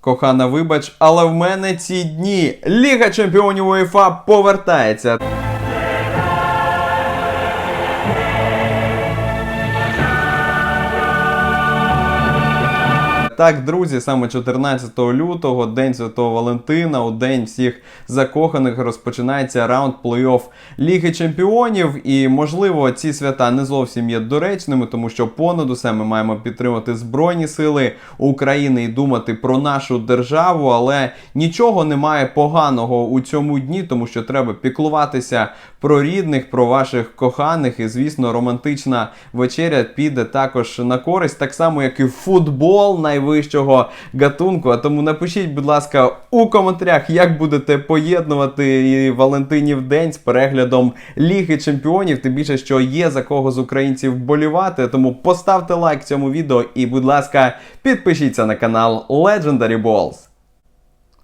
Кохана, вибач, але в мене ці дні Ліга Чемпіонів УЄФА повертається. Так, друзі, саме 14 лютого, День Святого Валентина, у день всіх закоханих розпочинається раунд плей-офф Ліги Чемпіонів. І, можливо, ці свята не зовсім є доречними, тому що понад усе ми маємо підтримати Збройні Сили України і думати про нашу державу. Але нічого немає поганого у цьому дні, тому що треба піклуватися про рідних, про ваших коханих. І, звісно, романтична вечеря піде також на користь, так само, як і футбол найвищого гатунку. А тому напишіть, будь ласка, у коментарях, як будете поєднувати і Валентинів день з переглядом Ліги Чемпіонів. Тим більше, що є за кого з українців вболівати. Тому поставте лайк цьому відео і, будь ласка, підпишіться на канал Legendary Balls.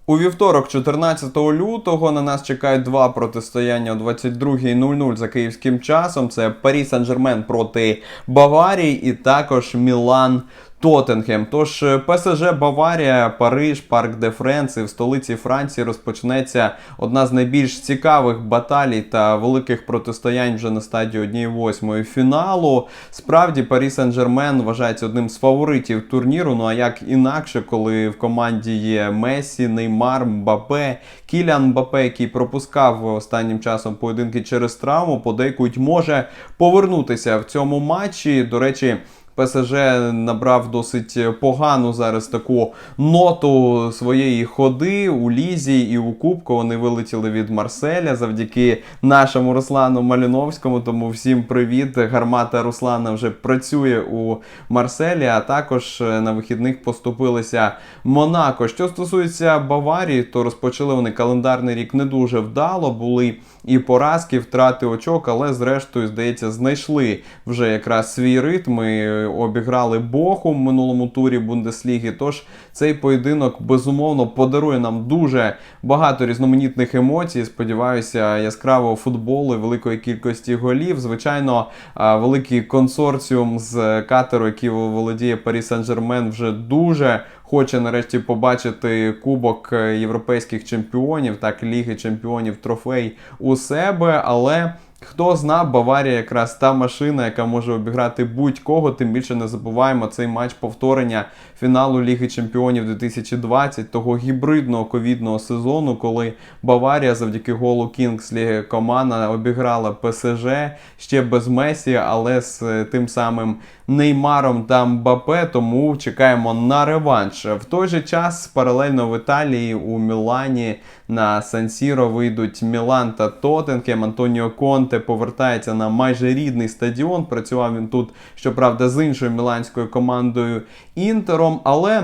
У вівторок, 14 лютого, на нас чекають два протистояння о 22.00 за київським часом. Це Парі Сен-Жермен проти Баварії і також Мілан. Тоттенхем. Тож е, ПСЖ Баварія, Париж, Парк де Френс в столиці Франції розпочнеться одна з найбільш цікавих баталій та великих протистоянь вже на стадії 1-8 фіналу. Справді, Парі Сен-Жермен вважається одним з фаворитів турніру. Ну а як інакше, коли в команді є Месі, Неймар, Мбапе, Кілян Мбапе, який пропускав останнім часом поєдинки через травму, подейкують може повернутися в цьому матчі. До речі. ПСЖ набрав досить погану зараз таку ноту своєї ходи у Лізі і у Кубку. Вони вилетіли від Марселя завдяки нашому Руслану Маліновському. Тому всім привіт. Гармата Руслана вже працює у Марселі, а також на вихідних поступилися Монако. Що стосується Баварії, то розпочали вони календарний рік не дуже вдало. Були і поразки, втрати очок, але зрештою, здається, знайшли вже якраз свій ритм. і Обіграли Бохум в минулому турі Бундесліги. Тож цей поєдинок безумовно подарує нам дуже багато різноманітних емоцій. Сподіваюся, яскравого футболу, великої кількості голів. Звичайно, великий консорціум з катеру, який володіє Парі Сен-Жермен, вже дуже. Хоче нарешті побачити Кубок європейських чемпіонів, так Ліги Чемпіонів трофей у себе, але. Хто зна, Баварія якраз та машина, яка може обіграти будь-кого. Тим більше не забуваємо цей матч повторення фіналу Ліги Чемпіонів 2020, того гібридного ковідного сезону, коли Баварія завдяки голу Кінгслі команда обіграла ПСЖ ще без Месі, але з тим самим Неймаром та Мбапе. Тому чекаємо на реванш. В той же час паралельно в Італії у Мілані на Сан-Сіро вийдуть Мілан та Тоттенхем. Антоніо Конте повертається на майже рідний стадіон. Працював він тут, щоправда, з іншою міланською командою Інтером. Але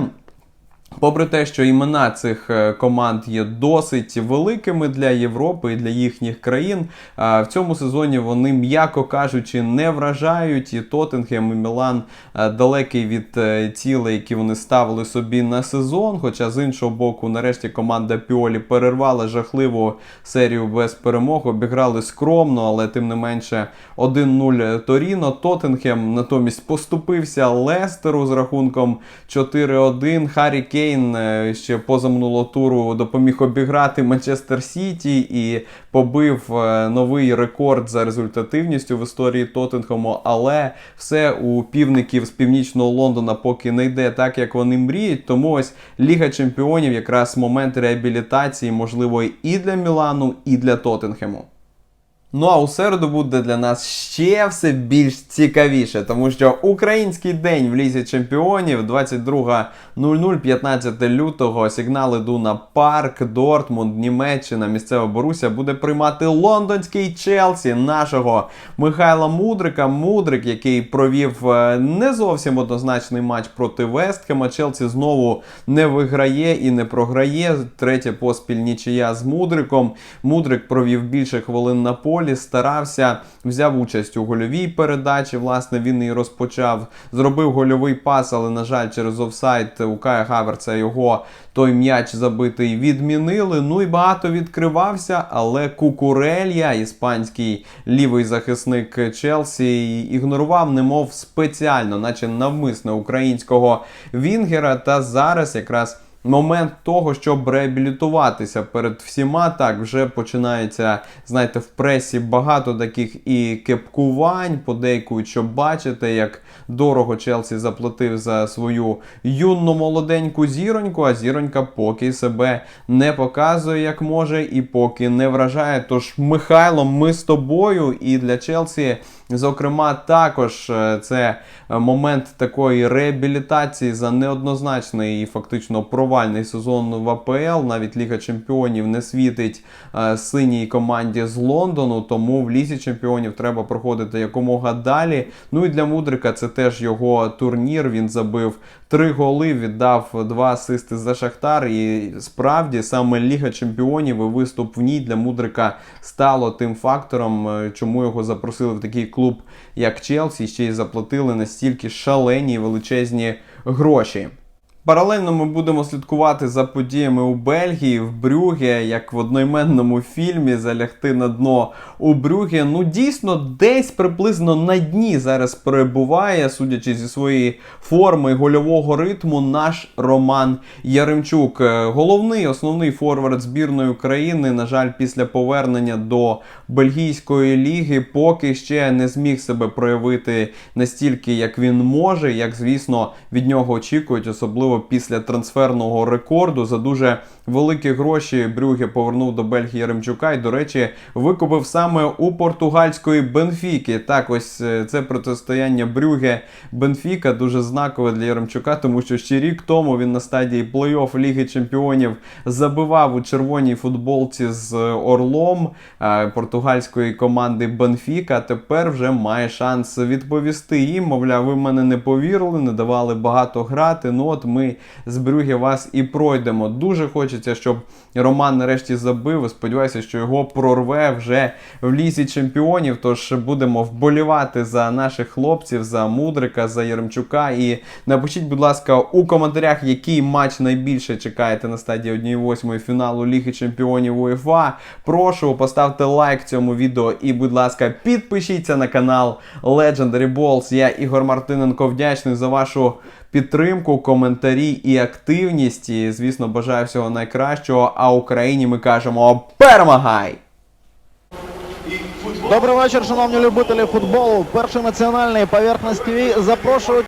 Попри те, що імена цих е, команд є досить великими для Європи і для їхніх країн, е, в цьому сезоні вони, м'яко кажучи, не вражають. І Тоттенхем і Мілан е, далекий від цілей, які вони ставили собі на сезон. Хоча з іншого боку, нарешті команда Піолі перервала жахливу серію без перемог, обіграли скромно, але тим не менше 1-0 Торіно. Тоттенхем натомість поступився Лестеру з рахунком 4-1. Харі Кейн Кейн е, ще позаминулого туру допоміг обіграти Манчестер Сіті і побив е, новий рекорд за результативністю в історії Тоттенхему. Але все у півників з північного Лондона поки не йде так, як вони мріють. Тому ось Ліга Чемпіонів якраз момент реабілітації можливо і для Мілану, і для Тоттенхему. Ну а у середу буде для нас ще все більш цікавіше, тому що український день в лізі чемпіонів 22.00, 15 лютого. Сигнал Ідуна Парк, Дортмунд, Німеччина, місцева Боруся буде приймати лондонський Челсі нашого Михайла Мудрика. Мудрик, який провів е, не зовсім однозначний матч проти Вестхема. Челсі знову не виграє і не програє. Третя поспіль нічия з Мудриком. Мудрик провів більше хвилин на полі полі, старався, взяв участь у гольовій передачі. Власне, він і розпочав. Зробив гольовий пас, але, на жаль, через офсайд у Кая Хаверца його той м'яч забитий відмінили. Ну і багато відкривався, але Кукурелья, іспанський лівий захисник Челсі, ігнорував, немов спеціально, наче навмисно українського Вінгера. Та зараз якраз. Момент того, щоб реабілітуватися перед всіма. Так, вже починається, знаєте, в пресі багато таких і кепкувань, подейкують, що бачите, як дорого Челсі заплатив за свою юну молоденьку зіроньку, а зіронька поки себе не показує, як може, і поки не вражає. Тож, Михайло, ми з тобою, і для Челсі, зокрема, також е, це момент такої реабілітації за неоднозначний і фактично провальний сезон в АПЛ. Навіть Ліга Чемпіонів не світить е, синій команді з Лондону, тому в Лізі Чемпіонів треба проходити якомога далі. Ну і для Мудрика це теж його турнір. Він забив три голи, віддав два асисти за Шахтар. І справді саме Ліга Чемпіонів і виступ в ній для Мудрика стало тим фактором, е, чому його запросили в такий клуб, як Челсі, ще й заплатили настільки шалені величезні гроші. Паралельно ми будемо слідкувати за подіями у Бельгії, в Брюге, як в одноіменному фільмі залягти на дно у Брюге. Ну дійсно, десь приблизно на дні зараз перебуває, судячи зі своєї форми гольового ритму, наш Роман Яремчук. Е, Головний основний форвард збірної України. На жаль, після повернення до бельгійської ліги поки ще не зміг себе проявити настільки, як він може, як звісно від нього очікують, особливо після трансферного рекорду за дуже великі гроші. Брюге повернув до Бельгії Яремчука і, до речі, викупив саме у португальської Бенфіки. Так, ось е, це протистояння Брюге Бенфіка дуже знакове для Яремчука, тому що ще рік тому він на стадії плей-офф Ліги Чемпіонів забивав у червоній футболці з Орлом е, португальської команди Бенфіка. Тепер вже має шанс відповісти їм. Мовляв, ви мене не повірили, не давали багато грати. Ну от ми з Брюге вас і пройдемо. Дуже хочеться, щоб Роман нарешті забив. Сподіваюся, що його прорве вже в лізі чемпіонів. Тож будемо вболівати за наших хлопців, за Мудрика, за Яремчука. І напишіть, будь ласка, у коментарях, який матч найбільше чекаєте на стадії 1-8 фіналу Ліги Чемпіонів УЄФА. Прошу поставте лайк цьому відео і, будь ласка, підпишіться на канал Legendary Balls. Я Ігор Мартиненко вдячний за вашу підтримку, коментарі і активність. І, звісно, бажаю всього найкращого. А Україні ми кажемо перемагай! Добрий вечір, шановні любителі футболу. Перший національний поверхність ТВ запрошують